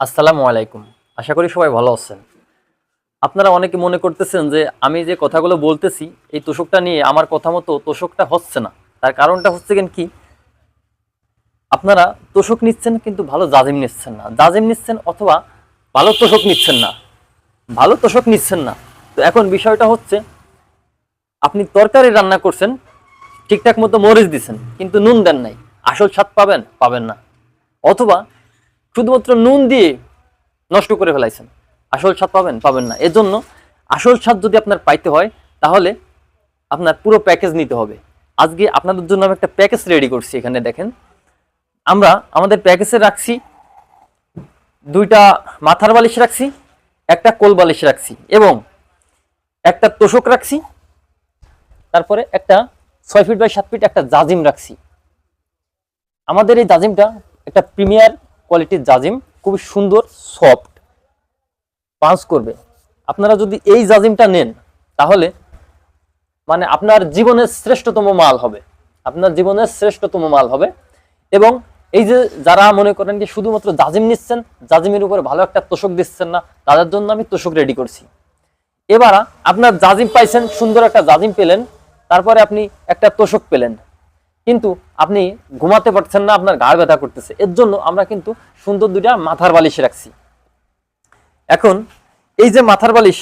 আসসালামু আলাইকুম। আশা করি সবাই ভালো আছেন। আপনারা অনেকে মনে করতেছেন যে আমি যে কথাগুলো বলতেছি, এই তোষকটা নিয়ে আমার কথা মতো তোষকটা হচ্ছে না। তার কারণটা হচ্ছে কেন কি? আপনারা তোষক নিচ্ছেন কিন্তু ভালো জাজিম নিচ্ছেন না। জাজিম নিচ্ছেন অথবা ভালো তোষক নিচ্ছেন না। ভালো তোষক নিচ্ছেন না। তো এখন বিষয়টা হচ্ছে, আপনি তরকারি রান্না করছেন, ঠিকঠাক মতো মরিচ দিচ্ছেন কিন্তু নুন দেন নাই। আসল স্বাদ পাবেন? পাবেন না। অথবা শুধুমাত্র নুন দিয়ে নষ্ট করে ফেলাইছেন। আসল স্বাদ পাবেন? পাবেন না। এজন্য আসল স্বাদ যদি আপনার পাইতে হয়, তাহলে আপনার পুরো প্যাকেজ নিতে হবে। আজকে আপনাদের জন্য আমি একটা প্যাকেজ রেডি করছি এখানে, দেখেন। আমরা আমাদের প্যাকেজে রাখছি দুইটা মাথার বালিশ রাখছি, একটা কোল বালিশ রাখছি এবং একটা তোষক রাখছি, তারপরে একটা ছয় ফিট বাই সাত ফিট একটা জাজিম রাখছি। আমাদের এই জাজিমটা একটা প্রিমিয়ার কোয়ালিটির জাজিম খুবই সুন্দর, সফট। পাঁচ করবে। আপনারা যদি এই জাজিমটা নেন, তাহলে মানে আপনার জীবনের শ্রেষ্ঠতম মাল হবে। আপনার জীবনের শ্রেষ্ঠতম মাল হবে। এবং এই যে যারা মনে করেন যে শুধুমাত্র জাজিম নিচ্ছেন, জাজিমের উপরে ভালো একটা তোষক দিচ্ছেন না, তাদের জন্য আমি তোষক রেডি করছি। এবার আপনার জাজিম পাইছেন, সুন্দর একটা জাজিম পেলেন, তারপরে আপনি একটা তোষক পেলেন। কিন্তু আপনি ঘুমাতে পারছেন না, আপনার গাড় ব্যথা করতেছে। এর জন্য আমরা কিন্তু সুন্দর দুইটা মাথার বালিশ রাখছি। এখন এই যে মাথার বালিশ,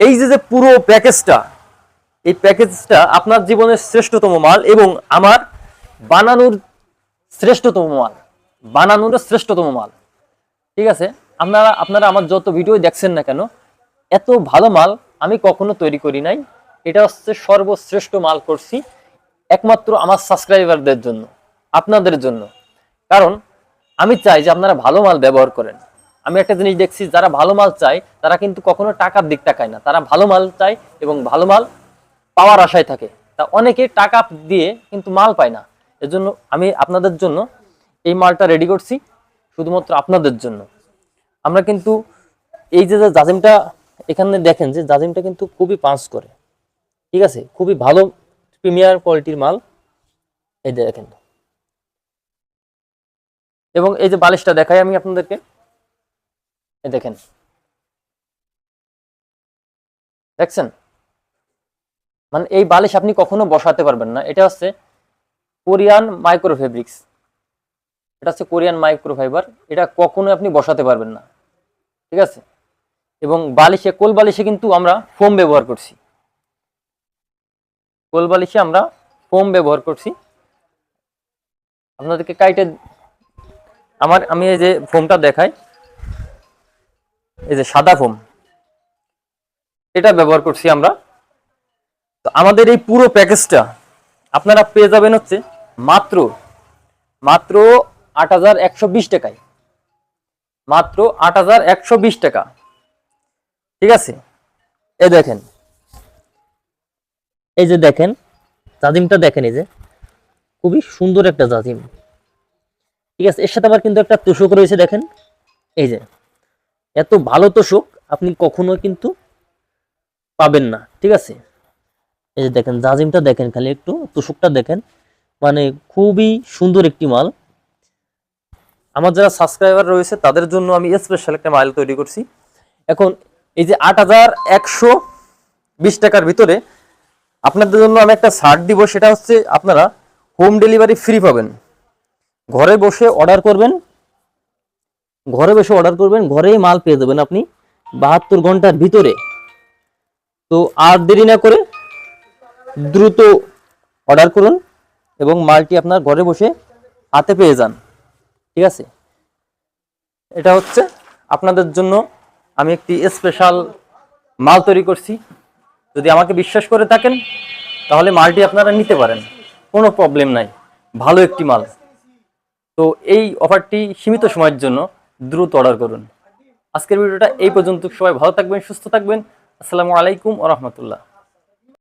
এই যে যে পুরো প্যাকেজটা, এই প্যাকেজটা আপনার জীবনের শ্রেষ্ঠতম মাল এবং আমার বানানোর শ্রেষ্ঠতম মাল, বানানোর শ্রেষ্ঠতম মাল। ঠিক আছে? আপনারা আপনারা আমার যত ভিডিও দেখছেন না কেন, এত ভালো মাল আমি কখনো তৈরি করি নাই। এটা হচ্ছে সর্বশ্রেষ্ঠ মাল করছি। একমাত্র আমার সাবস্ক্রাইবারদের জন্য, আপনাদের জন্য। কারণ আমি চাই যে আপনারা ভালো মাল ব্যবহার করেন। আমি একটা জিনিস দেখছি, যারা ভালো মাল চায়, তারা কিন্তু কখনো টাকার দিক তাকায় না। তারা ভালো মাল চায় এবং ভালো মাল পাওয়ার আশায় থাকে। তা অনেকে টাকা দিয়ে কিন্তু মাল পায় না। এজন্য আমি আপনাদের জন্য এই মালটা রেডি করছি, শুধুমাত্র আপনাদের জন্য। আমরা কিন্তু এই যে জাজিমটা এখানে দেখেন যে, জাজিমটা কিন্তু খুবই পাঁচ করে। ঠিক আছে? খুবই ভালো প্রিমিয়ার কোয়ালিটির মাল। এই দেখেন। এবং এই যে বালিশটা দেখাই আমি আপনাদেরকে। এই দেখেন। দেখছেন? মানে এই বালিশ আপনি কখনো বসাতে পারবেন না। এটা হচ্ছে কোরিয়ান মাইক্রো ফেব্রিক্স এটা হচ্ছে কোরিয়ান মাইক্রো ফাইবার এটা কখনো আপনি বসাতে পারবেন না। ঠিক আছে? এবং বালিশে, কোল বালিশে কিন্তু আমরা ফোম ব্যবহার করছি। কোল বালিশে আমরা ফোম ব্যবহার করছি। আপনাদেরকে কাইটে আমার, আমি এই যে ফোমটা দেখাই, এই যে সাদা ফোম, এটা ব্যবহার করছি আমরা। তো আমাদের এই পুরো প্যাকেজটা আপনারা পেয়ে যাবেন হচ্ছে মাত্র মাত্র আট হাজার একশো বিশ টাকায়। মাত্র আট হাজার একশো বিশ টাকা। ঠিক আছে? এ দেখেন এই যে দেখেন, জাজিমটা দেখেন এই যে, খুবই সুন্দর একটা জাজিম। ঠিক আছে, এর সাথে আবার কিন্তু একটা তোষক রয়েছে, দেখেন। এই যে, এত ভালো তোষক আপনি কখনো কিন্তু পাবেন না, ঠিক আছে? এই যে দেখেন, জাজিমটা দেখেন, খালি একটু তোষকটা দেখেন। মানে খুবই সুন্দর একটি মাল। আমার যারা সাবস্ক্রাইবার রয়েছে, তাদের জন্য আমি স্পেশাল একটা মাল তৈরি করছি। এখন এই যে আট হাজার একশো বিশ টাকার ভিতরে আপনাদের জন্য আমি একটা ছাড় দিব, সেটা হচ্ছে আপনারা হোম ডেলিভারি ফ্রি পাবেন। ঘরে বসে অর্ডার করবেন, ঘরে বসে অর্ডার করবেন, ঘরেই মাল পেয়ে যাবেন আপনি বাহাত্তর ঘণ্টার ভিতরে। তো আর দেরি না করে দ্রুত অর্ডার করুন এবং মালটি আপনার ঘরে বসে হাতে পেয়ে যান। ঠিক আছে? এটা হচ্ছে আপনাদের জন্য আমি একটি স্পেশাল মাল তৈরি করছি। যদি আমাকে বিশ্বাস করে থাকেন, তাহলে মালটি আপনারা নিতে পারেন। কোনো প্রবলেম নাই। ভালো একটি মাল। তো এই অফারটি সীমিত সময়ের জন্য দ্রুত অর্ডার করুন। আজকের ভিডিওটা এই পর্যন্ত। সবাই ভালো থাকবেন, সুস্থ থাকবেন। আসসালামু আলাইকুম ও রহমতুল্লাহ।